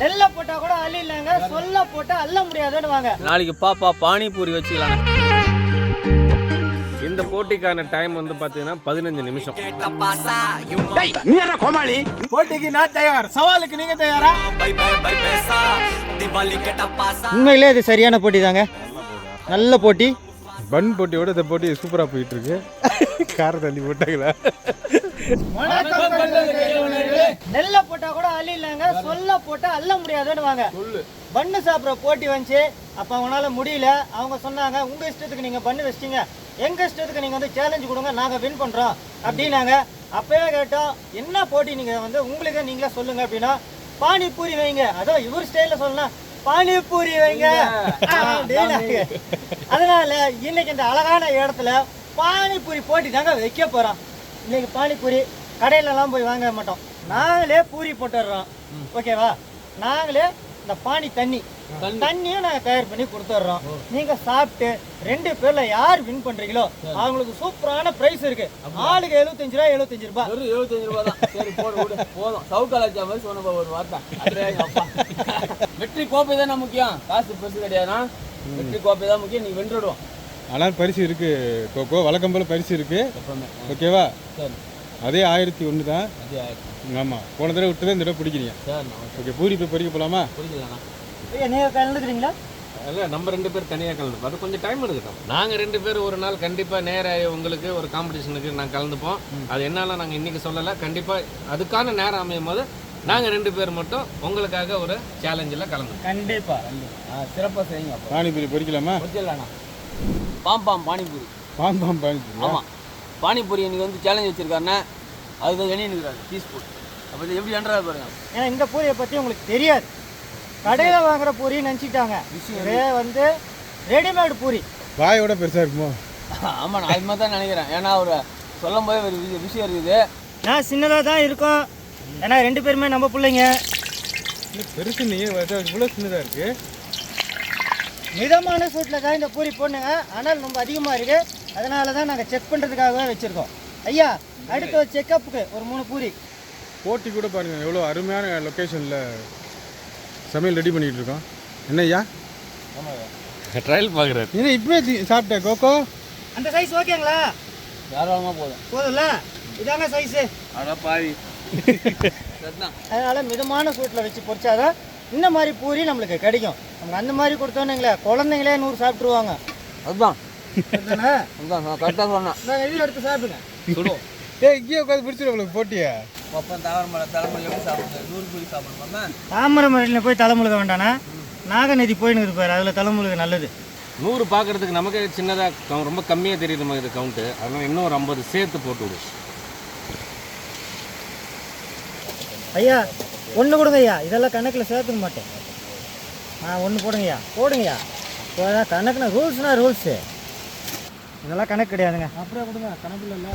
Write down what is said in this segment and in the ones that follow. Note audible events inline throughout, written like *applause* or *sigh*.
நெல்ல போட்டா கூட அள்ளிடலாங்க. சொல்ல போட்டா அள்ள முடியாதுன்னு வாங்க நாளைக்கு பாப்பா பானிபூரி வச்சுக்கலாம் இந்த போட்டிக்கான டைம் வந்து பார்த்தீங்கன்னா பதினஞ்சு நிமிஷம். போட்டிக்கு நான் தயார். சவாலுக்கு நீங்க தயாரா? உண்மையிலே இது சரியான போட்டி தாங்க நல்ல போட்டி. பன் போட்டியோட இந்த போட்டி சூப்பராக போயிட்டு இருக்கு கார தள்ளி போட்டாங்களா? நெல்ல போட்டா கூட அள்ளிடலாங்க சொல்ல போட்டா அள்ள முடியாதுன்னு வாங்க பண்ணு சாப்பிட்ற போட்டி வந்துச்சு. அப்ப அவங்களால முடியல. அவங்க சொன்னாங்க உங்க இஷ்டத்துக்கு நீங்க பண்ணு வச்சிட்டீங்க. எங்க இஷ்டத்துக்கு நீங்க வந்து சேலஞ்சு கொடுங்க. நாங்க வின் பண்றோம். அப்படின்னாங்க. அப்பவே கேட்டோம் என்ன போட்டி நீங்க வந்து? உங்களுக்கு நீங்களே சொல்லுங்க அப்படின்னா பானிபூரி வைங்க. அதோ இவர் ஸ்டைல்ல சொல்லலாம். பானிபூரி வைங்க. அதனால இன்னைக்கு இந்த அழகான இடத்துல பானிபூரி போட்டி தாங்க வைக்க போறோம். இன்னைக்கு பானிபூரி கடையிலலாம் போய் வாங்க மாட்டோம். நாங்களே பூரி போட்டுடுறோம் ஓகேவா? நாங்களே இந்த பானி தண்ணி தண்ணியும் நாங்கள் தயார் பண்ணி கொடுத்துட்றோம் நீங்க சாப்பிட்டு ரெண்டு பேர்ல யார் வின் பண்றீங்களோ அவங்களுக்கு சூப்பரான பிரைஸ் இருக்கு. ஆளுக்கு எழுபத்தஞ்சு ரூபா எழுபத்தஞ்சு ரூபாய். வெறும் எழுபத்தஞ்சு ரூபா தான். சரி போடு போதும். சவுக்காலாச்சா மாதிரி சொன்ன ஒரு வார்த்தை. வெற்றி கோப்பை தானே முக்கியம்? காசு பெருசு கிடையாதுனா வெற்றி கோப்பை தான் முக்கியம். நீ வென்றுடுவோம் ஆனால் பரிசு இருக்கு கோகோ. வழக்கம் போல பரிசு இருக்கு. ஓகேவா? அதே ஆயிரத்தி ஒன்று தான். ஆமாம் போன தடவை விட்டு இந்த தடவை பிடிக்கிறீங்க ஓகே. பூரி போய் பறிக்க போகலாமா புரிஞ்சுக்கலாண்ணா ஐயா நீங்க கலந்துக்கிறீங்களா அல்ல நம்ம ரெண்டு பேர் தனியாக கலந்துப்போம் அது கொஞ்சம் டைம் எடுக்கட்டும். நாங்கள் ரெண்டு பேர் ஒரு நாள் கண்டிப்பாக நேராக உங்களுக்கு ஒரு காம்படிஷனுக்கு நாங்கள் கலந்துப்போம். அது என்னால நாங்கள் இன்னைக்கு சொல்லலை. கண்டிப்பாக அதுக்கான நேரம் அமையும் போது நாங்கள் ரெண்டு பேர் மட்டும் உங்களுக்காக ஒரு சேலஞ்சில் கலந்துப்போம். கண்டிப்பா ஆ சிறப்பாக செய்யுங்க பானிபூரி பொரிக்கலாமா புரிஞ்சிடலாண்ணா பாம் பாம் பானிபூரி. பாம் பாம் பானிபூரி ஆமாம் பானிபூரி இன்னைக்கு வந்து சேலஞ்ச் வச்சிருக்காருண்ணே அதுதான் எண்ணி நிற்கிறாரு பீஸ் போட்டு. அப்போ இது எப்படி என்றாரு பாருங்க. ஏன்னா இந்த பூரியை பத்தி உங்களுக்கு தெரியாது. கடையில வாங்குற பூரி நினைச்சிட்டாங்க இதே வந்து ரெடிமேட் பூரி. வாயோட பெருசாக இருக்குமோ? ஆமாம் நான் அது மாதிரி தான் நினைக்கிறேன். ஏன்னா அவர் சொல்லும் போது ஒரு விஷயம் விஷயம் இருக்குது. நான் சின்னதாக தான் இருக்கோம். ஏன்னா ரெண்டு பேருமே நம்ம பிள்ளைங்க. பெருசு நீ இவ்வளோ சின்னதாக இருக்கு. மிதமான சூட்டில் தான் இந்த பூரி போடணுங்க. ஆனால் ரொம்ப அதிகமாக இருக்கு. அதனால தான் நாங்கள் செக் பண்ணுறதுக்காகவே வச்சுருக்கோம். ஐயா அடுத்த செக்கப்புக்கு ஒரு மூணு பூரி. போட்டி கூட பாருங்கள் எவ்வளோ அருமையான லொக்கேஷனில் சமையல் ரெடி பண்ணிகிட்டு இருக்கோம் என்ன ஐயா ட்ரையல் பார்க்குறாரு. என்ன இப்பவே தி- சாப்பிட்ட கோகோ? அந்த சைஸ் ஓகேங்களா? தாராளமாக போதும். போதும்ல? இதாங்க சைஸு அடா பாவி. *laughs* அதனால் மிதமான சூட்டில் வச்சு பொரிச்சாதான் இந்த மாதிரி பூரி நம்மளுக்கு கிடைக்கும். நம்ம அந்த மாதிரி கொடுத்தோன்னீங்களே குழந்தைங்களே நூறு சாப்பிட்ருவாங்க அதுதான். அதுதானே கரெக்டாக சொன்னேன். நான் எடுத்து சாப்பிடுங்க. ஏ இங்கேயே உட்காந்து பிடிச்சிடும் உங்களுக்கு போட்டியா. அப்போ தாவரமலை தலைமையில் எப்படி சாப்பிடுங்க. நூறு பூரி சாப்பிடணுமா தாமரை மலையில் போய் தலைமுழுக வேண்டாண்ணா. நாகநதி போயின்னு பாரு அதில் தலைமுழுக நல்லது. நூறு பார்க்கறதுக்கு நமக்கு சின்னதாக ரொம்ப கம்மியாக தெரியுற மாதிரி கவுண்ட்டு. அதனால் இன்னும் ஒரு ஐம்பது சேர்த்து போட்டு விடு. ஐயா ஒன்று கொடுங்க ஐயா. இதெல்லாம் கணக்கில் சேர்த்துக்க மாட்டேன். ஆ ஒன்று போடுங்கய்யா. போடுங்கய்யா. இப்போ கணக்குனா ரூல்ஸ்னா ரூல்ஸு. இதெல்லாம் கணக்கு கிடையாதுங்க. அப்படியே கொடுங்க கணக்கில் இல்லை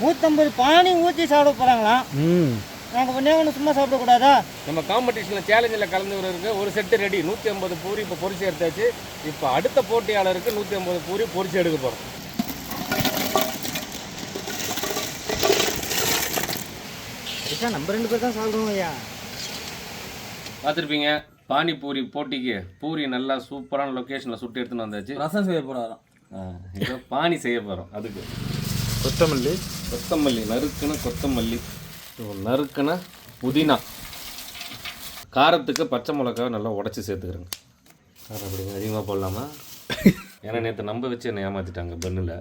நூற்றம்பது பானி ஊற்றி சாப்பிட போகிறாங்களாம் ம். நாங்கள் ஒன்றே ஒன்று சும்மா சாப்பிடக்கூடாதா? நம்ம காம்படிஷனில் சேலஞ்சில் கலந்துக்கிறதுக்கு ஒரு செட்டு ரெடி நூற்றி ஐம்பது பூரி இப்போ பொரிச்சு எடுத்தாச்சு. இப்போ அடுத்த போட்டியாளருக்கு நூற்றி ஐம்பது பூரி பொரிச்சு எடுக்க போகிறோம் ஐயா நம்ம ரெண்டு பேர் தான் சாப்பிடுவோம் ஐயா. பார்த்துருப்பீங்க பானிபூரி போட்டிக்கு பூரி நல்லா சூப்பரான லொக்கேஷனில் சுட்டு எடுத்துன்னு வந்தாச்சு. ரசம் செய்ய போகிறாராம் பானி செய்ய போகிறோம் அதுக்கு. கொத்தமல்லி கொத்தமல்லி நறுக்குன கொத்தமல்லி. நறுக்குன புதினா. காரத்துக்கு பச்சை மிளகாவை நல்லா உடச்சி சேர்த்துக்கிறேங்க. காரம் அப்படி அதிகமாக போடலாமா? *laughs* ஏன்னா நேற்று நம்ப வச்சு என்னை ஏமாற்றிட்டாங்க பெண்ணில்.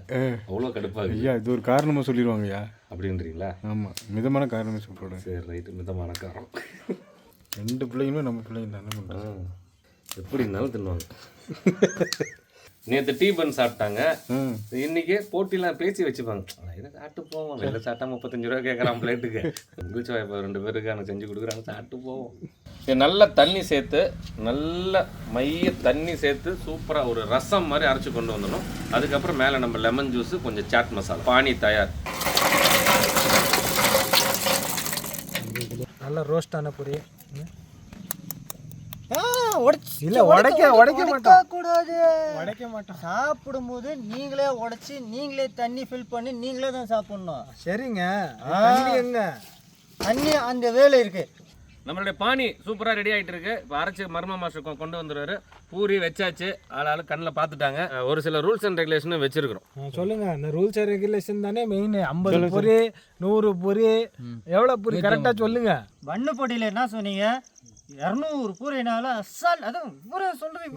அவ்வளோ கடுப்பாகுது. ஐயா இது ஒரு காரணமாக சொல்லிடுவாங்க ஐயா அப்படின்றீங்களா? ஆமாம் மிதமான காரணமே சொல்கிறேன் சரி ரைட்டு மிதமான காரம். ரெண்டு பிள்ளைங்களும் நம்ம பிள்ளைங்க தானே பண்ணுறோம் எப்படி இருந்தாலும் தின்னுவாங்க. *laughs* நேற்று டீ பன் சாப்பிட்டாங்க. இன்னைக்கு போட்டிலாம் பேசி வச்சுப்பாங்க. இதை சாப்பிட்டு போவோம். வெளில சாப்பிட்டா முப்பத்தஞ்சு ரூபா கேட்குறான் பிளேட்டுக்கு. உங்கள் வாய்ப்பு ரெண்டு பேருக்கு எனக்கு செஞ்சு கொடுக்குறாங்க. சாப்பிட்டு போவோம். சரி நல்ல தண்ணி சேர்த்து நல்ல மைய தண்ணி சேர்த்து சூப்பராக ஒரு ரசம் மாதிரி அரைச்சி கொண்டு வந்துடணும். அதுக்கப்புறம் மேலே நம்ம லெமன் ஜூஸ் கொஞ்சம் சாட் மசாலா பானி தயார். நல்ல ரோஸ்டான பூரி உடைச்சு இல்ல, உடைக்க- உடைக்க மாட்டோம். கூடாது. உடைக்க மாட்டோம். சாப்பிடும்போது நீங்களே உடைச்சு நீங்களே தண்ணி ஃபில் பண்ணி நீங்களே தான் சாப்பிடணும். சரிங்க. தண்ணி எங்க தண்ணி அந்த வேலை இருக்கு. நம்மளுடைய பானி சூப்பராக ரெடி ஆகிட்டு இருக்கு. இப்போ அரைச்சி மர்ம மாஸ்டர் கொண்டு வந்துருவாரு. பூரி வச்சாச்சு. ஆளாளு கண்ணில் பார்த்துட்டாங்க. ஒரு சில ரூல்ஸ் அண்ட் ரெகுலேஷனும் வச்சிருக்கிறோம். சொல்லுங்க. இந்த ரூல்ஸ் அண்ட் ரெகுலேஷன் தானே மெயின் ஐம்பது பொரி நூறு பொரி எவ்வளோ பொரி? கரெக்டாக சொல்லுங்க. பண்ணு போட்டியில என்ன சொன்னீங்க? இரநூறு பூரினால அசால் அதுவும் பூரை சொல்றது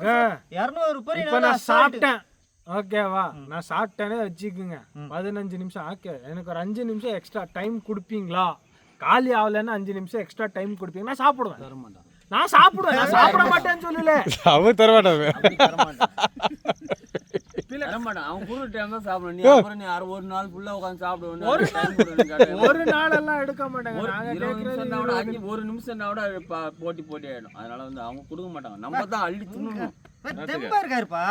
இரநூறு பூரினால நான் அசால்ட் சாப்பிட்டேன். ஓகேவா நான் சாப்பிட்டேனே வச்சுக்குங்க. பதினஞ்சு நிமிஷம். ஓகே எனக்கு ஒரு அஞ்சு நிமிஷம் எக்ஸ்ட்ரா டைம் கொடுப்பீங்களா? காலி ஆகலைன்னு அஞ்சு நிமிஷம் எக்ஸ்ட்ரா டைம் கொடுப்பீங்க. நான் சாப்பிடுவேன். நான் சாப்பிடுவேன். நான் சாப்பிட மாட்டேன்னு சொல்லல. *laughs* அவர் தரமாட்டாவே அப்படி தரமாட்டான் தரமாட்டான் அவன் குடு டைம் தான் சாப்பிடணும். நீ அப்புறம் நீ அரை ஒரு நாள் ஃபுல்லா உட்காந்து சாப்பிடுவேன் ஒரு கேட்டா. ஒரு நாளெல்லாம் எடுக்க மாட்டேங்க. நாங்க நிமிஷம் கூட அஞ்சு ஒரு நிமிஷம் கூட போட்டி போட்டி ஆயிடும் அதனால வந்து அவங்க கொடுக்க மாட்டாங்க. நம்ம தான் அள்ளி தின்னணும். தெம்பா இருக்காருப்பா.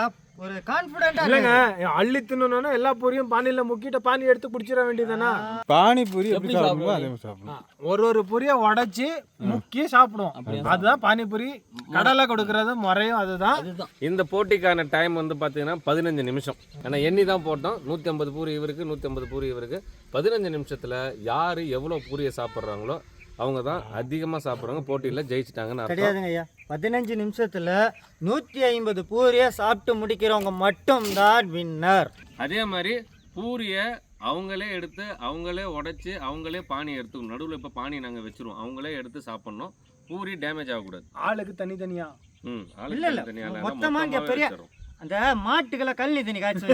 ஒரு கான்பிடண்டா இல்லைங்க அள்ளி தின்னணும்னா எல்லா பொரியும் பானியில் முக்கிட்ட பானி எடுத்து குடிச்சிட வேண்டியதுதானா? பானிபூரி எப்படி எப்படி சாப்பிடுறது? அதே மாதிரி சாப்பிடணும் ஒரு ஒரு பொரியை உடைச்சி முக்கிய சாப்பிடுவோம். அதுதான் பானிபூரி. கடலை கொடுக்கறது முறையும் அதுதான். அதுதான். இந்த போட்டிக்கான டைம் வந்து பார்த்தீங்கன்னா பதினஞ்சு நிமிஷம். ஏன்னா எண்ணி தான் போட்டோம். நூற்றி ஐம்பது பூரி இவருக்கு நூற்றி ஐம்பது பூரி இவருக்கு. பதினஞ்சு நிமிஷத்தில் யார் எவ்வளோ பூரியை சாப்பிட்றாங்களோ அவங்க தான் அதிகமாக சாப்பிட்றவங்க போட்டியில் ஜெயிச்சிட்டாங்கன்னு கிடையாதுங்க ஐயா பதினஞ்சு நிமிஷத்துல நூத்தி ஐம்பது பூரியை சாப்பிட்டு முடிக்கிறவங்க மட்டும்தான் வின்னர் அதே மாதிரி பூரியை அவங்களே எடுத்து அவங்களே உடைச்சி அவங்களே பானி எடுத்துக்கணும். நடுவில் இப்போ பானி நாங்கள் வச்சிருவோம். அவங்களே எடுத்து சாப்பிட்ணும். பூரி டேமேஜ் ஆகக்கூடாது. ஆளுக்கு தனித்தனியா? ம் இல்ல, இல்ல. தனியாக இல்லை மொத்தமா இங்க பெரிய-. அந்த மாட்டுகளை கல்வி தண்ணி காய்ச்சி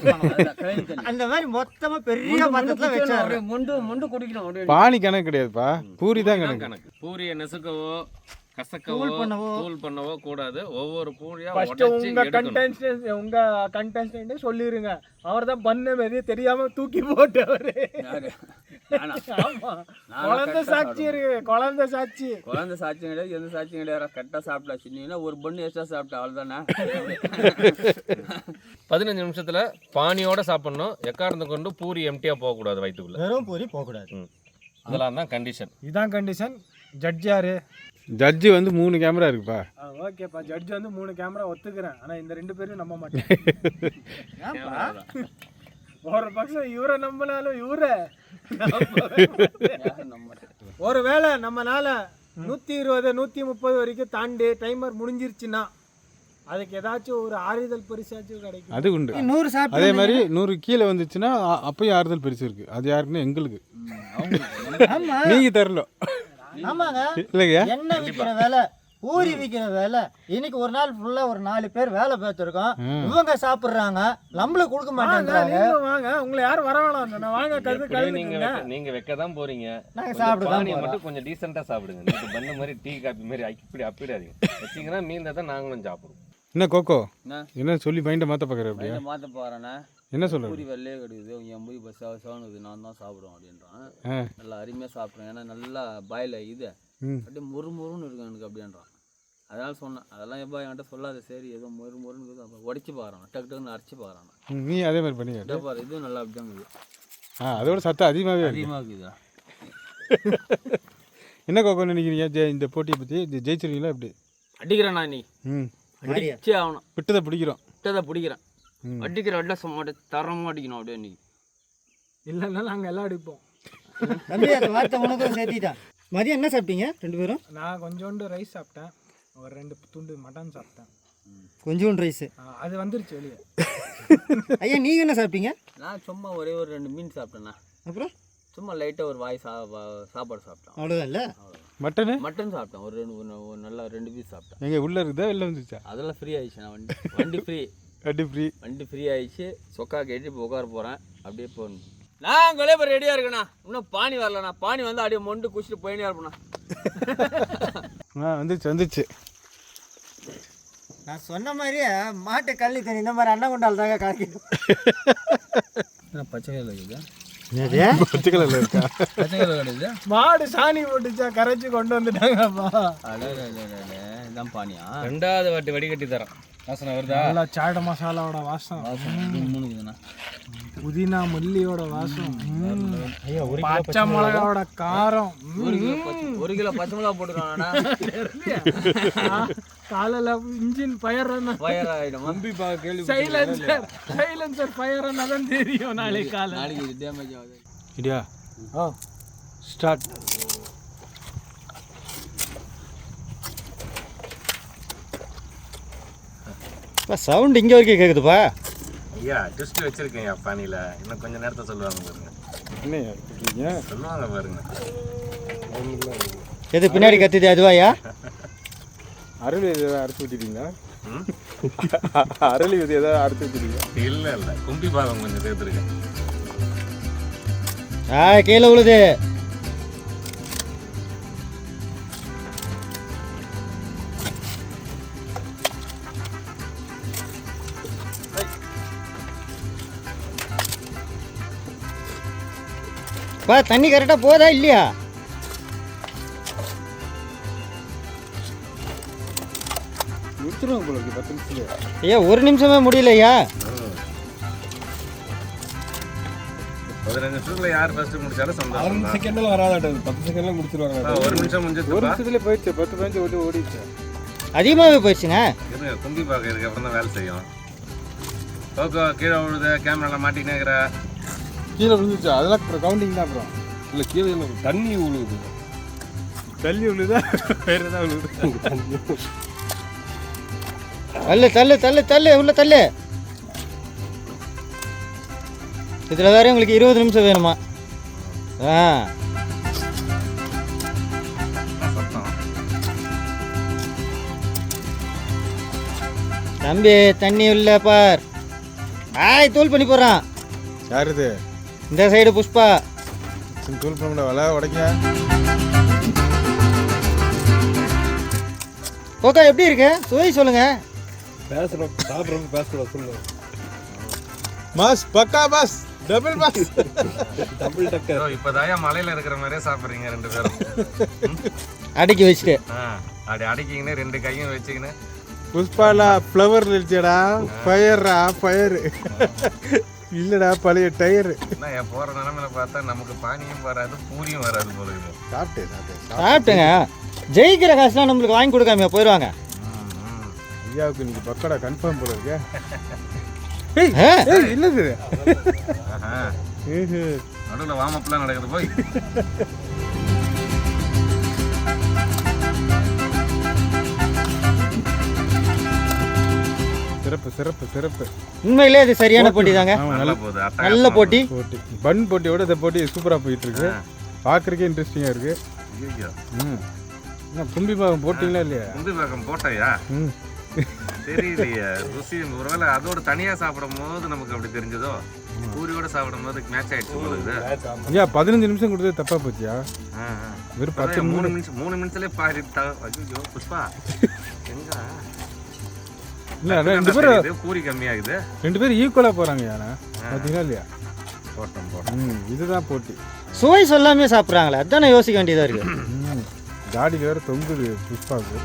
கழனி. அந்த மாதிரி மொத்தமா பெரிய குடிக்கணும், வச்சாரு. முண்டு முண்டு குடிக்கணும் அப்படியே. பானி கணக்கு கிடையாதுப்பா. பூரி தான் கணக்கு. பூரியை நெசுக்கவோ கசக்கவோ பண்ணவோ. தூள் பண்ணவோ கூடாது. ஒவ்வொரு பூரியா ஃபர்ஸ்ட் உங்க கண்டென்ட் உங்க கண்டென்ட் சொல்லிருங்க. அவர் தான் பண்ண மாரி தெரியாம தூக்கி போட்டவரு. *laughs* குழந்தை சாட்சி இருக்கு. குழந்தை சாட்சி. குழந்தை சாட்சியம் கிடையாது எந்த சாட்சியம் கிடையாது. கரெக்டாக சாப்பிட்டா சின்ன ஒரு பொண்ணு எக்ஸ்ட்ரா சாப்பிட்டா அவ்வளோதானே *laughs* பதினஞ்சு நிமிஷத்துல பானியோட சாப்பிடணும். எக்காரணத்தை கொண்டு பூரி எம்டியா போகக்கூடாது வயிற்றுக்குள்ள வெறும் பூரி போக கூடாது ம். இதெல்லாம் தான் கண்டிஷன் இதான் கண்டிஷன் ஜட்ஜ் யாரு? ஜட்ஜி வந்து மூணு கேமரா இருக்குப்பா. ஓகேப்பா. ஜட்ஜ் வந்து மூணு கேமரா ஒத்துக்கிறேன். ஆனா இந்த ரெண்டு பேரும் நம்ப மாட்டேன்? ஒரு பக்கம் இவரை நம்பினாலும் இவரை நம்ம ஒரு வேளை நம்மனால நூத்தி இருபது நூத்தி முப்பது வரைக்கும் தாண்டி டைமர் முடிஞ்சிருச்சுன்னா அதுக்கு ஏதாச்சும் ஒரு ஆறுதல் பரிசாச்சும் கிடைக்கும். அது உண்டு. நூறு அதே மாதிரி நூறு கீழே வந்துச்சுன்னா அப்பயும் ஆறுதல் பெருசு இருக்கு. அது யாருக்குன்னா எங்களுக்கு. ஆமா. நீங்க தரல ஆமாங்க. இல்லைங்க. எண்ணெய் விற்கிற வேலை பூரி விற்கிற வேலை. இன்னைக்கு ஒரு நாள் ஃபுல்லா ஒரு நாலு பேர் வேலை பார்த்துருக்கோம். இவங்க சாப்பிடுறாங்க. நம்மளுக்கு கொடுக்க நீங்களும் வாங்க. உங்களை யாரும் வர வேணாம் நான் வாங்க எப்படியும் நீங்க நீங்க வைக்க தான் போறீங்க. நாங்க கொஞ்சம் சாப்பிட தான் பானியை போறோம். மட்டும் கொஞ்சம் டீசெண்டா சாப்பிடுங்க. நீங்க பண்ண மாதிரி டீ காபி மாதிரி அப்படி அப்பிடாதீங்க வச்சீங்கன்னா மீந்த தான் நாங்களும் சாப்பிடுவோம். என்ன கோகோ? என்ன? சொல்லி மைண்டை மாத்த பாக்குற அப்படியா? மாற்ற போகிறேண்ணே என்ன சொல்ற பூரி வெள்ளையே கிடையாது என் பூரி பஸ் சவனுது நான் தான் சாப்பிடுவேன் அப்படின்றான். நல்லா அருமையாக சாப்பிட்றேன் ஏன்னா நல்லா பாயில் இது. அப்படியே மொறு மொறுன்னு இருக்கும் எனக்கு அப்படின்றான். அதனால சொன்னேன். அதெல்லாம் எப்பா என்கிட்ட சொல்லாத. சரி ஏதோ மொறு மொறுன்னு இருக்குது அப்போ உடச்சி பாக்குறான். டக்கு டக்குன்னு அரைச்சி பாக்குறான். ம், நீ அதே மாதிரி பண்ணி. பாரு இதுவும் நல்லா அப்படிதான் இருக்குது. ஆ அதோட சத்தம் அதிகமாகவே அதிகமாக இருக்குதா? *laughs* என்ன கோகோ நினைக்கிறீங்க? ஜெ- இந்த போட்டியை பற்றி ஜெயிச்சிருக்கீங்களா எப்படி? அடிக்கிறேண்ணா நீ ம் அடிச்சே ஆகணும். விட்டதை பிடிக்கிறோம். விட்டதை பிடிக்கிறேன். அடிக்கிற அட்ல சும்மா தரமாக அடிக்கணும் அப்படியே நீ இல்லைன்னா நாங்க எல்லாம் அடிப்போம். தம்பி அந்த வார்த்தை உனக்கும் சேர்த்திட்டான் மதியம் என்ன சாப்பிட்டீங்க ரெண்டு பேரும்? நான் கொஞ்சோண்டு ரைஸ் சாப்பிட்டேன். ஒரு ரெண்டு துண்டு மட்டன் சாப்பிட்டேன். கொஞ்சோண்டு ரைஸ் அது வந்துருச்சு வெளியே. ஐயா நீங்க என்ன சாப்பிட்டீங்க? நான் சும்மா ஒரே ஒரு ரெண்டு மீன் சாப்பிட்டேண்ணா. அப்புறம்? சும்மா லைட்டாக ஒரு வாய் சா சாப்பாடு சாப்பிட்டேன் அவ்வளோதான் இல்லை? மட்டனு? மட்டன் சாப்பிட்டேன். ஒரு ரெண்டு ஒரு- நல்லா ரெண்டு பீஸ் சாப்பிட்டேன். எங்கே உள்ளே இருக்குதா வெளில வந்துச்சா? அதெல்லாம் ஃப்ரீ ஆயிடுச்சு நான் வண்டி வண்டி ஃப்ரீ அடி ஃப்ரீ வண்டி ஃப்ரீ ஆயிடுச்சு. சொக்கா கேட்டு இப்போ உட்கார போகிறேன் அப்படியே போகணும். நான் அங்கே இப்போ ரெடியாக இருக்கேண்ணா இன்னும் பானி வரலண்ணா. பானி வந்து அப்படியே மொண்டு குடிச்சிட்டு போயினே இருப்பேண்ணா. *laughs* ஆ வந்துச்சு வந்துச்சு நான் சொன்ன மாதிரியே மாட்டு கள்ளி தண்ணி இந்த மாதிரி அண்ணன் கொண்டால் தாங்க காய்க்கும். *laughs* பச்சை கலர் இருக்குது? *laughs* பச்சை கலரில் இருக்கா? பச்சை கலர் கிடையாது மாடு சாணி போட்டுச்சா கரைச்சி கொண்டு வந்துட்டாங்கப்பா அடே இதான் பானியா? ரெண்டாவது வாட்டி வடிகட்டி தரேன் வாசனை வருதா? நல்லா சாட மசாலாவோட வாசம். புதினா மல்லியோட வாசம். பச்சை மிளகாவோட காரம். ஒரு கிலோ பச்சை மிளகா போட்டுருவாங்கண்ணா காலையில இன்ஜின் ஃபயர் ஃபயர் ஆகிடுமா சைலன்சர் சைலன்சர் ஃபயர் தான் தெரியும் நாளைக்கு காலை நாளைக்கு டேமேஜ் ஆகுது. இடியா ஓ ஸ்டார்ட் இப்போ சவுண்ட் இங்கே வரைக்கும் கேட்குதுப்பா ஐயா ட்விஸ்ட் வச்சிருக்கேன் ஐயா பானியில் இன்னும் கொஞ்ச நேரத்தை சொல்லுவாங்க பாருங்க. என்ன சொல்றீங்க சொல்லுவாங்க பாருங்க. எது பின்னாடி கத்துது அதுவாயா அரளி விதை ஏதாவது அறுத்து வச்சுட்டீங்களா ம்? அரளி விதை ஏதாவது அறுத்து வச்சுட்டீங்களா இல்லை இல்லை. கும்பி பாகம் கொஞ்சம் சேர்த்துருக்கேன் ஆ கீழே விழுது பா தண்ணி கரெக்டாக போதா இல்லையா? ஐயா ஒரு நிமிஷமே முடியலையா? பதினஞ்சு நிமிஷத்துல யார் ஃபர்ஸ்ட் முடிச்சாலும் சந்தோஷம் தான். செகண்ட்ல பத்து செகண்ட்ல முடிச்சிருவாங்க ஒரு நிமிஷம் ஒரு முடிஞ்சதுப்பா நிமிஷத்துல போயிடுச்சு பத்து பதினஞ்சு ஓடி ஓடிடுச்சு. அதிகமாகவே போயிடுச்சுங்க. இருங்க கும்பி இதுக்கு அப்புறம் தான் வேலை செய்யும். ஓகே கீழே விழுது கேமரால மாட்டிக்கினே இருக்கிற கீழே விழுந்துச்சு அதெல்லாம் அப்புறம் கவுண்டிங் தான் அப்புறம். இல்லை கீழே தண்ணி விழுகுது தள்ளி விழுதா வேற ஏதாவது விழுகுது தள்ளு தள்ளு தள்ளு தள்ளு உள்ள தள்ளு. இதில் வேற உங்களுக்கு இருபது நிமிஷம் வேணுமா? ஆ. தம்பி தண்ணி உள்ள பார். ஆய் தூள் பண்ணி போடுறான். யார் இது? இந்த சைடு புஷ்பா. தூள் பண்ண வலை உடைக்க ஓகே எப்படி இருக்கு? சுவை சொல்லுங்க. பேசுறோம் சாப்பிட்றோம் பேசக்கூடாது சொல்லுங்க. பாஸ் பக்கா பாஸ் டபுள் பாஸ் டபுள் டக்கர் ஐயோ, இப்பதாயா மலையில இருக்கிற மாதிரியே சாப்பிடுறீங்க ரெண்டு பேரும். அடக்கி வச்சுட்டு. அப்படி அடிக்கிங்கன்னு ரெண்டு கையும் வச்சுக்கின்னு. புஷ்பாலா ஃப்ளவர் நிறுத்தியடா ஃபயர்ரா ஃபயர் இல்லடா பழைய டயர். என்ன என் போற நிலமையில பார்த்தா நமக்கு பானியும் வராது பூரியும் வராது போல இது சாப்பிட்டேன் சாப்பிட்டேன் சாப்பிட்டுங்க. ஜெயிக்கிற காசுலாம் நம்மளுக்கு வாங்கி கொடுக்காம போயிடுவாங்க ம், ம். ஐயாவுக்கு இன்னைக்கு பக்கடா கன்ஃபார்ம் போல இருக்கே. இல்லது. நடுவுல வாமப்லாம் நடக்குது போய். சிறப்பு சிறப்பு சிறப்பு. உண்மையிலே இது சரியான போட்டி. தாங்க நல்லா போகுது. போட்டி. போட்டி. பன் போட்டியோட இந்த போட்டி சூப்பரா போயிட்டு இருக்கு ஆ. பார்க்கறதுக்கே இன்ட்ரெஸ்டிங்கா இருக்கு. ம். கும்பி பாகம் போட்டிங்களா இல்லையா? கும்பி பாக்கம் போட்டாயா? ம். தெரியலையே. ருசி ஒருவேளை அதோட தனியா சாப்பிடும் போது நமக்கு அப்படி தெரிஞ்சதோ? பூரியோட சாப்பிடும் போது மேட்ச் ஆயிடுச்சு ஐயா பதினஞ்சு நிமிஷம் கொடுத்தது தப்பா போச்சியா. வெறும் பத்து மூணு நிமிஷம். மூணு நிமிஷத்துலயே பாடி ஐயோ புஷ்பா. எங்க? இல்ல ரெண்டு பேரும் பூரி கம்மியாகுது. ரெண்டு பேரும் ஈக்குவலா போறாங்க யாரா பாத்தீங்களா இல்லையா? போட்டோம் போட்டோம். ம் இதுதான் போட்டி. சுவை சொல்லாமே சாப்பிட்றாங்களே அதானே யோசிக்க வேண்டியதா இருக்கு? ம் காடியில் வேற தொங்குது புஷ்பாவுக்கு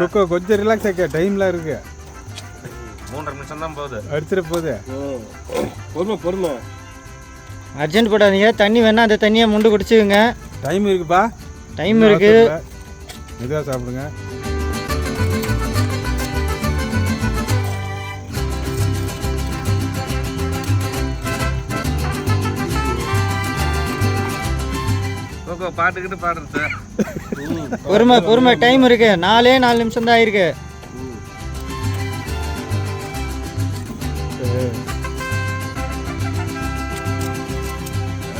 கொக்கோ கொஞ்சம் ரிலாக்ஸ் ஆக்க டைம்லாம் இருக்கு. மூன்றரை நிமிஷம் தான் போகுது. அடிச்சிட போதே பொறுமை பொறுமை. அர்ஜென்ட் போடாதீங்க தண்ணி வேணா அந்த தண்ணியை முண்டு குடிச்சுக்குங்க. டைம் இருக்குப்பா. டைம் இருக்கு. மெதுவாக சாப்பிடுங்க. கோகோ பாட்டுக்கிட்டு பாடுறது பொறுமை பொறுமை டைம் இருக்கு. நாலே நாலு நிமிஷம் தான் இருக்கு. வேற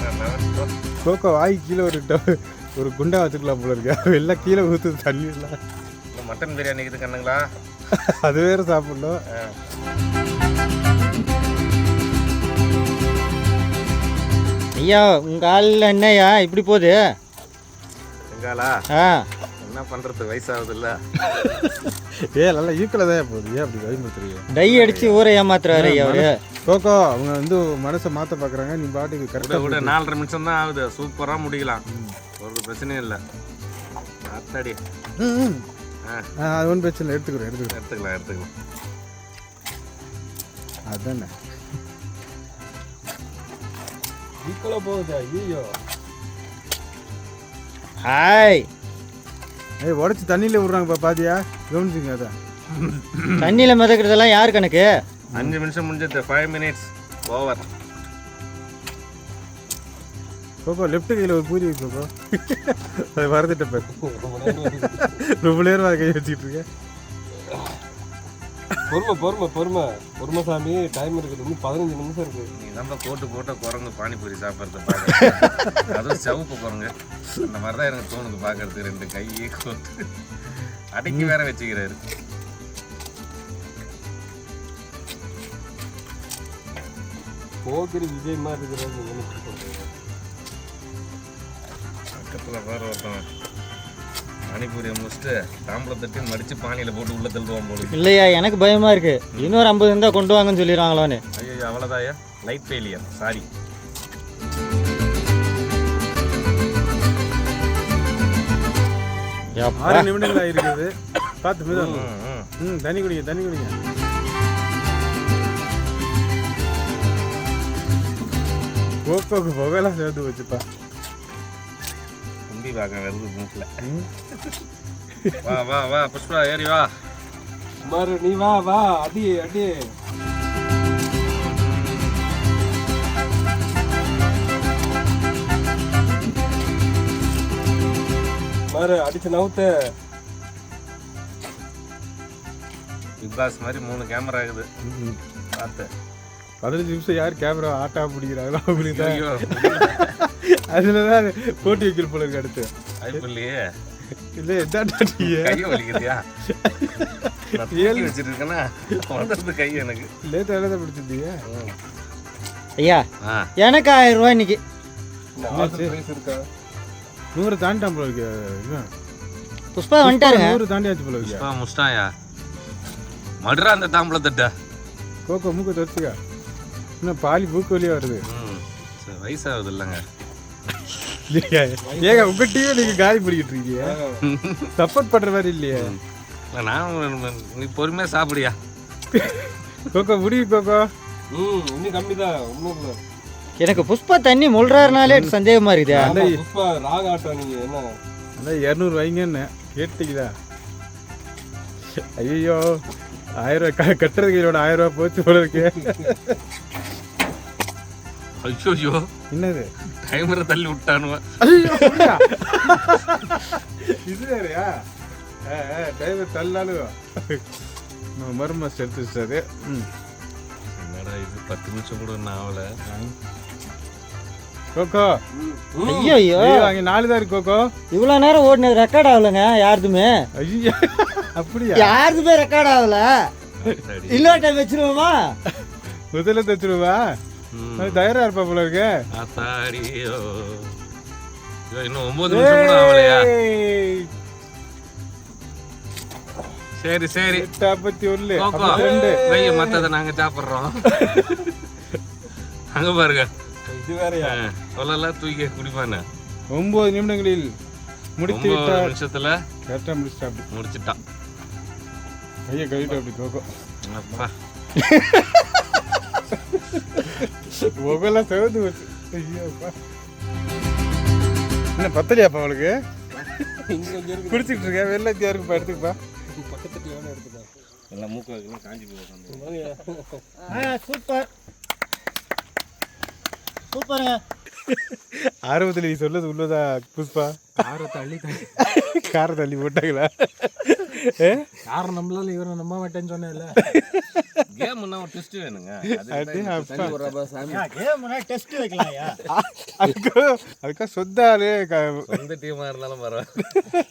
level. கோகோ வாய் கீழே ஒரு ட- ஒரு குண்டா வச்சுக்கலாம் போல இருக்கு. எல்லாம் கீழே ஊற்றுது தண்ணி எல்லாம் மட்டன் பிரியாணி இது கண்ணுங்களா? அது வேற சாப்பிடணும். ஐயா உங்க ஆளில் என்னய்யா இப்படி போகுது? எங்காலா ஆ. என்ன பண்றது? வயசாகுது இல்ல ஏ நல்லா ஈக்குவலாக தான் போகுது. ஏன் அப்படி பயன்படுத்துறீங்க டை அடிச்சு ஊரை ஏமாத்துறாரு ஐயா அவரு. கோகோ அவங்க வந்து மனசை மாற்ற பார்க்குறாங்க நீ பாட்டுக்கு கரெக்டாக விட நாலரை நிமிஷம் தான் ஆகுது. சூப்பரா முடிக்கலாம். பிரச்சனையும் இல்லை. அத்தாடி ஆ. அது ஒன்றும் பிரச்சனை இல்லை எடுத்துக்கிறேன் எடுத்துக்கிறேன் எடுத்துக்கலாம் எடுத்துக்கலாம். அதானே. ஈக்குவலாக போகுது? ஐயோ ஹாய். ஏய் உடச்சி தண்ணியில் விட்றாங்கப்பா பாத்தியா? கவனிச்சிங்க அதான். தண்ணியில மிதக்கிறதெல்லாம் யார் கணக்கு? அஞ்சு நிமிஷம் முடிஞ்சது ஃபைவ் மினிட்ஸ் ஓவர் கோகோ லெஃப்ட் கையில் ஒரு பூரி கோகோ. அதை மறந்துட்டேன் பாரு. ரொம்ப நேரம் அதை கை வச்சுக்கிட்டு இருக்கேன். பொறுமை பொறுமை பொறுமை. பொறுமை சாமி டைம் இருக்குது. இன்னும் பதினஞ்சு நிமிஷம் இருக்கு. நீ நம்ம போட்டு போட்ட குரங்கு பானிபூரி சாப்பிட்றத பார்க்க அதுவும் சிவப்பு குரங்கு. அந்த மாதிரி தான் எனக்கு தோணுது பார்க்கறதுக்கு. ரெண்டு கையே கோத்து அடக்கி வேற வச்சுக்கிறாரு. போக்கிரி விஜய் மாதிரி இருக்கிறாரு நினைச்சு. பக்கத்தில் வேற ஒருத்தன் பானிபூரியை முடிச்சுட்டு தாம்பளம் தட்டி மடிச்சு பானியில் போட்டு உள்ள தள்ளுவான் போல இல்லையா எனக்கு பயமா இருக்கு. இன்னொரு ஐம்பது இருந்தா கொண்டு வாங்கன்னு சொல்லிடுவாங்களான்னு ஐயோ. அவ்வளோதாயா லைட் ஃபெயிலியர் சாரி ஆறு நிமிடங்கள் ஆயிருக்குது பார்த்து மெதுவா ம் தண்ணி குடிங்க தண்ணி குடிங்க. கோகோக்கு புகையெல்லாம் சேர்த்து வச்சுப்பா. கும்பி பார்க்க வருது மூக்கில். வா வா வா புஷ்பா ஏறி வா. குமார் நீ வா வா அடி அடி குமார் அடிச்சு நவுத்த. பிக் பாஸ் மாதிரி மூணு கேமரா இருக்குது. பார்த்து. பதினஞ்சு நிமிஷம் யார் கேமரா ஆட்டா பிடிக்கிறாங்களோ அவங்களுக்கு தான். அதில் தான் போட்டி வைக்கிற போல இருக்கு அடுத்து. வாய்ப்பு இல்லையே இல்லை எதாட்டா நீ. கையை வலிக்குதியா? வச்சிட்டு இருக்கேன்னா வளர்றது கை எனக்கு. லேட்டாக எழுத பிடிச்சிருந்தீங்க ஐயா ஆ. எனக்கு ஆயிரம் ரூபாய் இன்னைக்கு நூறு தாண்டிட்டான் போல இருக்கு. புஷ்பா வந்துட்டாருங்க. நூறு தாண்டியாச்சு போல இருக்கு. புஷ்பா முஸ்டாயா மடுறா அந்த தாம்பளை தட்ட. கோகோ மூக்க தொச்சுக்கா இன்னும் பாலி மூக்கு வழியா வருது. வயசாகுது இல்லைங்க? ஏங்க உங்க டிவி நீங்க காலி பண்ணிக்கிட்டு இருக்கீங்க. சப்போர்ட் பண்ற மாதிரி இல்லையே. இல்லை நான் நீ பொறுமையாக சாப்பிடியா? கோகோ முடியும் கோகோ. ம் இன்னும் கம்மி தான் ஒன்றும் எனக்கு புஷ்பா தண்ணி முள்றாருனாலே சந்தேகமா இருக்குதா. ஆமா, புஷ்பா ராக ஆட்டம் நீங்க என்ன? அதான் இரநூறு வைங்கன்னு கேட்டீங்களா? ஐயோ ஆயிரம் ரூபாய் க- கட்டுறது கையிலோட ஆயிரம் ரூபாய் போச்சு போல இருக்கு. ஐயோ ஐயோ என்னது டைமரை தள்ளி அப்படியா? இது வேறையா டிரைவர் தள்ளாலும் நம்ம மரும ம் என்னடா இது பத்து நிமிஷம் கூட ஒன்றும் ஆகலை கோகோ ஐயோ ஐயோ அங்கே நாலு தான் இருக்கு கோகோ இவ்வளவு நேரம் ஓடினது ரெக்கார்ட் ஆகலைங்க யாருதுமே ஐயோ அப்படியா யாருதுமே ரெக்கார்ட் ஆகல இன்னொரு டைம் வச்சிருவோமா முதல்ல தச்சுருவா தயாரா இருப்பா போல இருக்கு. ஐயோ, இன்னும் ஒன்பது நிமிஷம் கூட ஆகலையா? சரி சரி. ஐம்பத்தி ஒண்ணு. கோகோ. ஐம்பத்தி ரெண்டு. வைய மத்ததை நாங்க சாப்பிடுறோம். *laughs* அங்க பாருங்க. இது வேறயா? தூக்கி குடிப்பானு. ஒன்பது நிமிடங்களில் முடித்து நிமிஷத்துல கரெக்டாக முடிச்சிட்டா அப்படி. முடிச்சிட்டான். கையை கழுவிட்டு அப்படி கோகோ. அப்பா. *laughs* முகெல்லாம் செவந்து வச்சு. ஐயோ அப்பா. என்ன பத்தலையாப்பா அவளுக்கு? இருக்கு குடிச்சிட்டு இருக்கேன். வெள்ளை யாருக்கு எடுத்துக்கப்பா. பக்கத்துக்கு வேணும் எடுத்துக்கோ எல்லாம் மூக்கு வைக்கணும் காஞ்சி போய் சூப்பர். சூப்பருங்க. ஆர்வத்தில் நீ சொல்லது உள்ளதா புஷ்பா? காரை தள்ளி காரை தள்ளி போட்டாங்களா? *laughs* ஏ? யாரும் நம்மளால இவரை நம்ப மாட்டேன்னு சொன்னேன்ல. கேம்னா ஒரு டெஸ்ட் வேணுங்க. *laughs* சாமி. டெஸ்ட் வைக்கலாம்யா. *laughs* அதுக்கா அதுக்கா சொத்தாலே எந்த டீமா இருந்தாலும் பரவாயில்ல.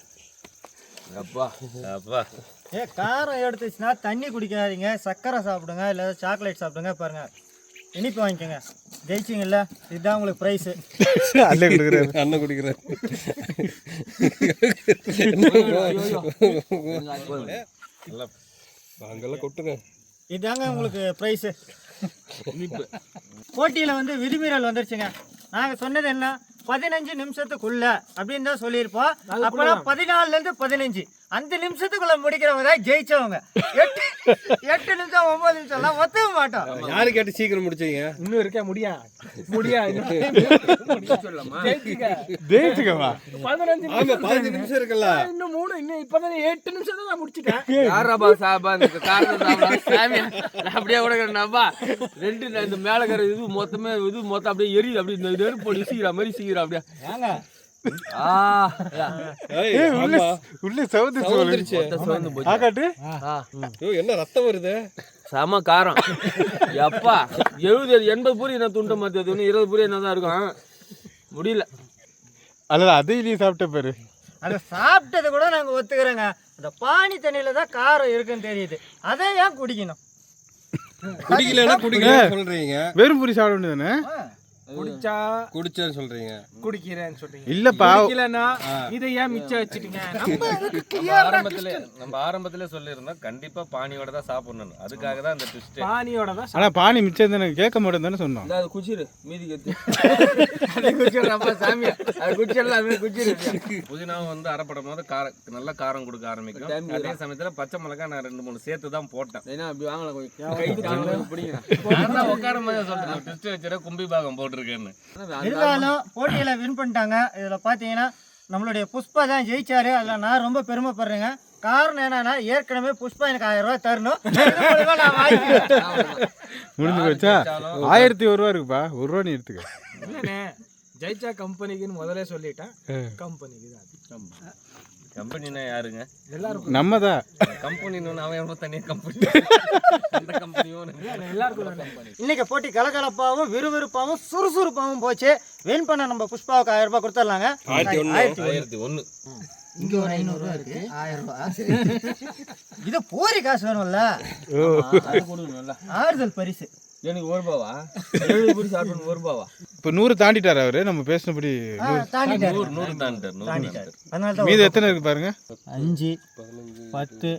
அப்பா அப்பா. ஏ காரம் எடுத்துச்சுன்னா தண்ணி குடிக்காதீங்க. சர்க்கரை சாப்பிடுங்க இல்லை சாக்லேட் சாப்பிடுங்க பாருங்க. இனிப்பு வாங்கிக்கோங்க. ஜெயிச்சிங்கல்ல? இதுதான் உங்களுக்கு ப்ரைஸு அல்ல கொடுக்குறாரு. அண்ணன் குடிக்கிறேன் நல்லா அங்கெல்லாம் கொட்டுங்க. இதாங்க உங்களுக்கு ப்ரைஸு போட்டியில் வந்து விதிமீறல் வந்துருச்சுங்க. நாங்கள் சொன்னது என்ன? பதினஞ்சு நிமிஷத்துக்குள்ள அப்படின்னு தான் சொல்லியிருப்போம். அப்போனா பதினாலுலேருந்து பதினஞ்சு. அஞ்சு நிமிஷத்துக்குள்ள முடிக்கிறவங்க தான் ஜெயிச்சவங்க. எட்டு எட்டு நிமிஷம் ஒன்பது நிமிஷம் எல்லாம் ஒத்துக்க மாட்டோம். யாரு கேட்டு சீக்கிரம் முடிச்சீங்க? இன்னும் இருக்க முடியா? முடியா சொல்லலாமா *laughs* ஜெயிச்சுக்கவா? பதினஞ்சு ஆமா பதினஞ்சு நிமிஷம் இருக்குல்ல. இன்னும் மூணு இன்னும் இப்பதான் எட்டு நிமிஷம் தான் நான் முடிச்சிட்டேன். யாராப்பா சாபா? இந்த சாமி அப்படியே கூட இருக்கிறேன்ப்பா ரெண்டு இந்த மேலே இருக்கிற இது மொத்தமே இது மொத்தம் அப்படியே எரியுது. அப்படியே இந்த நெருப்பு சீக்கிரம் மாதிரி சீக்கிரம் அப்படியே. என்ன ரத்தம் வருது? செம காரம். எப்பா எழுபது எண்பது பூரி என்ன துண்ட இன்னும் இருபது பூரி என்ன தான் இருக்கும் முடியல. அல்ல அதையும் நீ சாப்பிட்ட பாரு. அதை சாப்பிட்டது கூட நாங்க ஒத்துக்கிறோங்க. அந்த பானி தண்ணியில தான் காரம் இருக்குன்னு தெரியுது. அதை ஏன் குடிக்கணும்? குடிக்கலன்னா குடிக்கல சொல்றீங்க. வெறும் பூரி சாப்பிட வேண்டியதானே குடிச்சா குடிச்சேன்னு சொல்றீங்க. குடிக்கிறேன்னு சொல்றீங்க. இல்லப்பா குடிக்கலன்னா இதை ஏன் மிச்சம் வச்சுட்டீங்க? நம்ம ஆரம்பத்திலே நம்ம ஆரம்பத்திலே சொல்லியிருந்தோம் கண்டிப்பா பானியோட தான் சாப்பிடணும் அதுக்காக தான் அந்த ட்விஸ்ட் பானியோட தான் ஆனா பானி மிச்சம் தானே கேட்க மாட்டேன் தானே சொன்னோம். இந்த அது குச்சிரு மீதி கத்து. *laughs* அது குச்சிடுறப்பா சாமி அது குச்சிடலாம் அது குச்சிரு. புதினாவும் வந்து அரைப்படும் போது காரம் நல்ல காரம் கொடுக்க ஆரம்பிக்கும். அதே சமயத்துல பச்சை மிளகாய் நான் ரெண்டு மூணு சேர்த்து தான் போட்டேன். ஏன்னா அப்படி வாங்கல கொஞ்சம். கை தாங்க பிடிங்க நான் தான் உட்கார மாதிரி சொல்றேன் ட்விஸ்ட் வச்சுட்டு கும்பி பாகம் போட்டிருக்கேன்னு. இருந்தாலும் போட்டியில வின் பண்ணிட்டாங்க. இதுல பாத்தீங்கன்னா நம்மளுடைய புஷ்பா தான் ஜெயிச்சாரு. அதுல நான் ரொம்ப பெருமைப்படுறேங்க. காரணம் என்னன்னா ஏற்கனவே புஷ்பா எனக்கு ஆயிரம் ரூபாய் தரணும். முடிஞ்சு போச்சா? ஆயிரத்தி ஒரு ரூபா இருக்குப்பா. ஒரு ரூபா நீ எடுத்துக்க. ஜெயிச்சா கம்பெனிக்குன்னு முதல்ல சொல்லிட்டேன். கம்பெனிக்கு தான் கம்பெனினா யாருங்க? எல்லாருக்கும். நம்ம தான் கம்பெனின்னு அவன் எவ்வளோ தனியாக கம்பெனி அந்த கம்பெனியும் எல்லாருக்கும் இன்னைக்கு போட்டி கலகலப்பாவும் விறுவிறுப்பாவும் சுறுசுறுப்பாவும் போச்சு. வின் பண்ண நம்ம புஷ்பாவுக்கு ஆயிரம் ரூபாய் கொடுத்துடலாங்க. ஆயிரத்தி ஒன்று இங்க ஒரு ஐநூறு ரூபாய் இருக்கு. ஆயிரம் ரூபாய் இது பூரி காசு வேணும்ல. ஆறுதல் பரிசு. எனக்கு ஒரு ரூபாவா எழுபது பூரி சாப்பிடணும் ஒரு ரூபாவா இப்போ நூறு தாண்டிட்டாரு அவரு நம்ம பேசினபடி நூறு. நூறு தாண்டிட்டார் நூறு மீது எத்தனை இருக்கு பாருங்க? அஞ்சு பத்து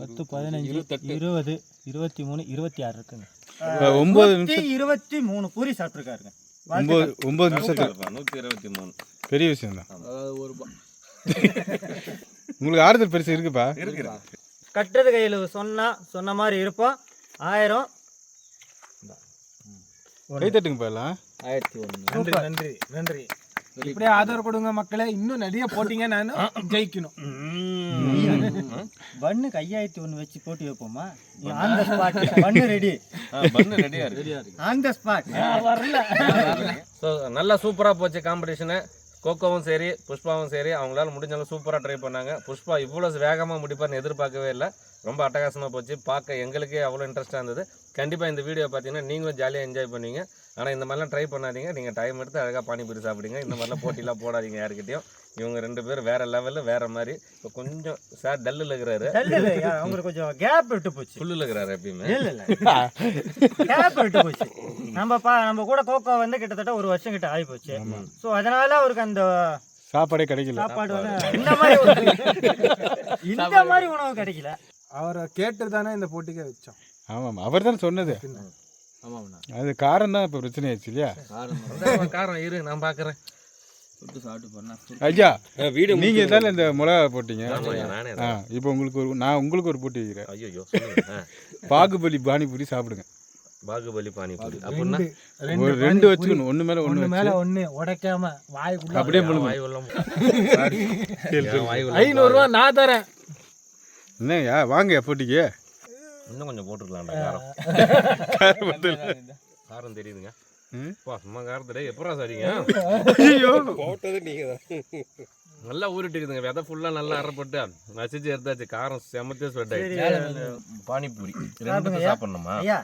பத்து பதினஞ்சு இருபது இருபத்தி மூணு இருபத்தி ஆறு இருக்குங்க. இப்ப ஒன்பது நூத்தி இருபத்தி மூணு பூரி சாப்பிட்டுருக்காருங்க. ஒன்பது ஒன்பது நிமிஷத்துக்கு நூற்றி இருபத்தி மூணு பெரிய விஷயம் தான். அதாவது ஒரு உங்களுக்கு ஆறுதல் பரிசு இருக்குப்பா? கட்டுறது கையில் சொன்னா சொன்ன மாதிரி இருப்போம். ஆயிரம் கை தட்டுங்கப்பா எல்லாம் ஆயிரத்தி ஒன்று நன்றி நன்றி நன்றி. இப்படியே ஆதரவு கொடுங்க மக்களே. இன்னும் நிறைய போட்டிங்க நான் ஜெயிக்கணும். பண்ணுக்கு ஐயாயிரத்தி ஒன்று வச்சு போட்டி வைப்போமா? ஆன் த ஸ்பாட் பண்ணு ரெடி பண்ணு இருக்கு. ஆன் த ஸ்பாட் வரல. நல்லா சூப்பராக போச்சு காம்படிஷனு கோகோவும் சரி புஷ்பாவும் சரி அவங்களால முடிஞ்சாலும் சூப்பராக ட்ரை பண்ணாங்க. புஷ்பா இவ்வளோ வேகமாக முடிப்பார்னு எதிர்பார்க்கவே இல்லை. ரொம்ப அட்டகாசமாக போச்சு. பார்க்க எங்களுக்கே அவ்வளோ இன்ட்ரெஸ்ட்டாக இருந்தது. கண்டிப்பாக இந்த வீடியோ பார்த்தீங்கன்னா நீங்களும் ஜாலியாக என்ஜாய் பண்ணுவீங்க. ஆனால் இந்த மாதிரிலாம் ட்ரை பண்ணாதீங்க. நீங்கள் டைம் எடுத்து அழகாக பானிபூரி சாப்பிடுங்க. இந்த மாதிரிலாம் போட்டிலாம் போடாதீங்க யாருக்கிட்டையும். இவங்க ரெண்டு பேரும் வேற லெவலில் வேற மாதிரி. இப்போ கொஞ்சம் சார் டல்லில் இருக்கிறாரு. அவங்களுக்கு கொஞ்சம் கேப் விட்டு போச்சு. ஃபுல்லில் இருக்கிறாரு எப்பயுமே. இல்ல இல்ல கேப் விட்டு போச்சு. நம்ம பா நம்ம கூட கோகோ வந்து கிட்டத்தட்ட ஒரு வருஷம் கிட்ட ஆகி போச்சு ஸோ அதனால அவருக்கு அந்த சாப்பாடே கிடைக்கல. சாப்பாடு இந்த மாதிரி ஒரு- இந்த மாதிரி உணவு கிடைக்கல. அவரை கேட்டு தானே இந்த போட்டிக்கே வச்சோம். ஆமாம் அவர் தானே சொன்னது. அது காரம் தான் இப்போ பிரச்சனை ஆயிடுச்சு இல்லையா? காரம் காரம் இரு நான் பார்க்குறேன் ஐயா வீடு நீங்க தானே இந்த மிளகா போட்டீங்க. நானே ஆ இப்போ உங்களுக்கு ஒரு நான் உங்களுக்கு ஒரு போட்டி வைக்கிறேன். ஐயோ. பாகுபலி பானிபூரி சாப்பிடுங்க. பாகுபலி பானிபூரி. அப்படின்னா ஒரு ரெண்டு வச்சுக்கணும். ஒன்று மேலே ஒன்று மேல ஒண்ணு உடைக்காம வாய்க்குள்ள அப்படியே முழுங்க வாய் வாய் ரூபா நான் தரேன். என்னய்யா வாங்க போட்டிக்கு. இன்னும் கொஞ்சம் போட்டுக்கலாம்டா காரம். *laughs* *laughs* காரம் தெரியுதுங்க. பா சும்மா காரத்துல எப்படா சரிங்க போட்டது நீங்க தான் நல்லா ஊறிட்டுக்குதுங்க விதை ஃபுல்லாக நல்லா அரைப்பட்டு நசிச்சு எடுத்தாச்சு. காரம் செமத்தே ஸ்வெட் பானிபூரி. ரெண்டுக்கும் சாப்பிடணுமா? ஐயா.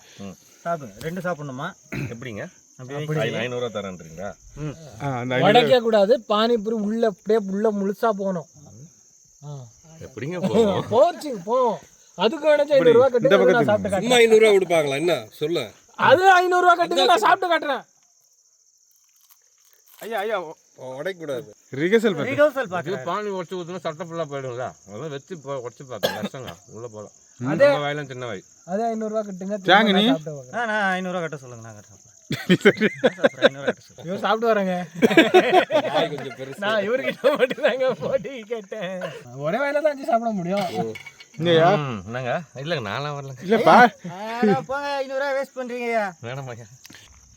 சாப்பிடுங்க. ரெண்டு சாப்பிடணுமா? எப்படிங்க? ஐநூறுவா தரேன்றீங்களா? உடைக்க கூடாது பானிபூரி உள்ள அப்படியே உள்ள முழுசா போகணும். எப்படிங்க *laughs* போச்சு போவோம். அதுக்கு வேணாச்சும் ஐநூறு ரூபா கட்டி. சாப்பிட்டு ஐநூறுரூவா கொடுப்பாங்களா? என்ன? சொல்ல. அது ஐநூறு ரூபா கட்டுங்க நான் சாப்பிட்டு காட்டுறேன். ஐயா ஐயா உடைக்கூடாது ரிகர்சல் ரிகர்சல் பார்க்குறேன் பானி உடச்சு ஊற்றுனா சட்டை ஃபுல்லாக போயிடும்ல. அதெல்லாம் வச்சு உடச்சு பார்க்க கஷ்டங்க. உள்ளே போகலாம் அதே வாயிலும் சின்ன வாய். அதே ஐநூறு ரூபா கட்டுங்க தியாகு நீ? நான் ஐநூறுரூவா கட்ட சொல்லுங்க நான் கட்டுறேன் *laughs* இவர் சாப்பிட்டு வரேங்க. நான் இவர்கிட்ட மட்டும் தாங்க போட்டி கேட்டேன். ஒரே தான் அஞ்சு சாப்பிட முடியும். இல்லையா? என்னங்க? இல்லைங்க நான்லாம் வரலங்க இல்லப்பா. போங்க ஐநூறுரூவா வேஸ்ட் பண்ணுறீங்கய்யா வேணாமாங்க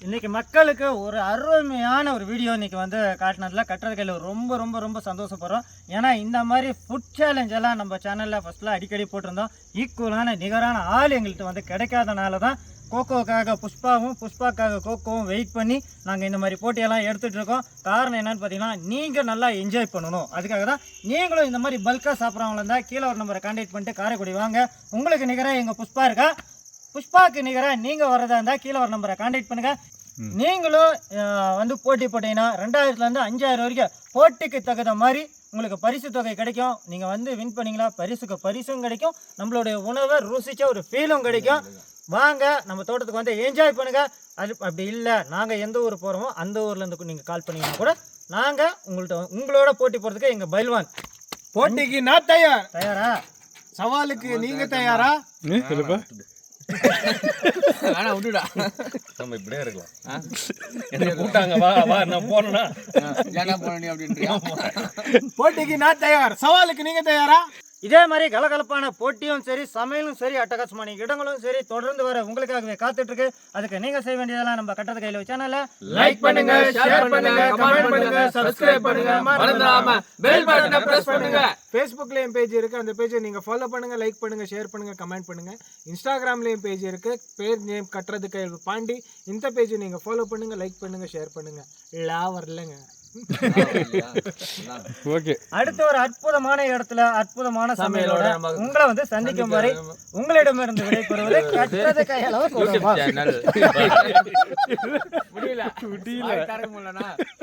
இன்னைக்கு மக்களுக்கு ஒரு அருமையான ஒரு வீடியோ இன்னைக்கு வந்து காட்டினதுல கட்டுறது கையில் ரொம்ப ரொம்ப ரொம்ப சந்தோஷப்படுறோம். ஏன்னா இந்த மாதிரி ஃபுட் சேலஞ்ச் எல்லாம் நம்ம சேனலில் ஃபஸ்ட்டில் அடிக்கடி போட்டிருந்தோம். ஈக்குவலான நிகரான ஆள் எங்கள்கிட்ட வந்து கிடைக்காதனால தான் கோகோக்காக புஷ்பாவும் புஷ்பாக்காக கோகோவும் வெயிட் பண்ணி நாங்கள் இந்த மாதிரி போட்டியெல்லாம் எடுத்துகிட்டு இருக்கோம். காரணம் என்னன்னு பார்த்தீங்கன்னா நீங்கள் நல்லா என்ஜாய் பண்ணணும். அதுக்காக தான் நீங்களும் இந்த மாதிரி பல்காக சாப்பிட்றவங்கள இருந்தால் கீழே ஒரு நம்பரை கான்டாக்ட் பண்ணிட்டு காரைக்குடி வாங்க. உங்களுக்கு நிகராக எங்கள் புஷ்பா இருக்கா? புஷ்பாக்கு நிகராக நீங்கள் வரதா இருந்தால் கீழே ஒரு நம்பரை கான்டாக்ட் பண்ணுங்கள் நீங்களும் வந்து போட்டி போட்டீங்கன்னா ரெண்டாயிரத்துலேருந்து அஞ்சாயிரம் வரைக்கும் போட்டிக்கு தகுந்த மாதிரி உங்களுக்கு பரிசு தொகை கிடைக்கும். நீங்கள் வந்து வின் பண்ணீங்களா? பரிசுக்கு பரிசும் கிடைக்கும். நம்மளுடைய உணவை ருசிச்ச ஒரு ஃபீலும் கிடைக்கும். வாங்க நம்ம தோட்டத்துக்கு வந்து என்ஜாய் பண்ணுங்க. அது அப்படி இல்லை நாங்கள் எந்த ஊர் போகிறோமோ அந்த ஊர்லேருந்து நீங்கள் கால் பண்ணீங்கன்னா கூட நாங்கள் உங்கள்கிட்ட உங்களோட போட்டி போகிறதுக்கு எங்கள் பைல்வான் போட்டிக்கு நான் தயார். தயாரா? சவாலுக்கு நீங்க தயாரா? விட்டுடா நம்ம இப்படியே இருக்கலாம். என்ன கூட்டாங்க வா வா நான் அப்படின்றியா? போட்டிக்கு நான் தயார். சவாலுக்கு நீங்க தயாரா? இதே மாதிரி கலகலப்பான போட்டியும் சரி சமையலும் சரி அட்டகாசமான இடங்களும் சரி தொடர்ந்து வர உங்களுக்காகவே காத்துட்டு இருக்கு அதுக்கு நீங்க செய்ய வேண்டியதெல்லாம் நம்ம கட்டது கையில் சேனல்ல லைக் பண்ணுங்க ஷேர் பண்ணுங்க கமெண்ட் பண்ணுங்க சப்ஸ்கிரைப் பண்ணுங்க. மறந்துடாம பெல் பட்டனை பிரஸ் பண்ணுங்க. ஃபேஸ்புக்லயும் பேஜ் இருக்கு. அந்த பேஜை நீங்க ஃபாலோ பண்ணுங்க லைக் பண்ணுங்க ஷேர் பண்ணுங்க கமெண்ட் பண்ணுங்க. இன்ஸ்டாகிராம்லயும் பேஜ் இருக்கு. பேர் நேம் கட்டுறது கையில் பாண்டி. இந்த பேஜை நீங்க ஃபாலோ பண்ணுங்க லைக் பண்ணுங்க ஷேர் பண்ணுங்க. லா வரலங்க *laughs* ஓகே. அடுத்த ஒரு அற்புதமான இடத்துல அற்புதமான சமையலோட உங்களை வந்து சந்திக்கும் வரை உங்களிடமிருந்து விடைபெறுவது *laughs* கட்டது கையளவு *laughs* முடியல. முடியல.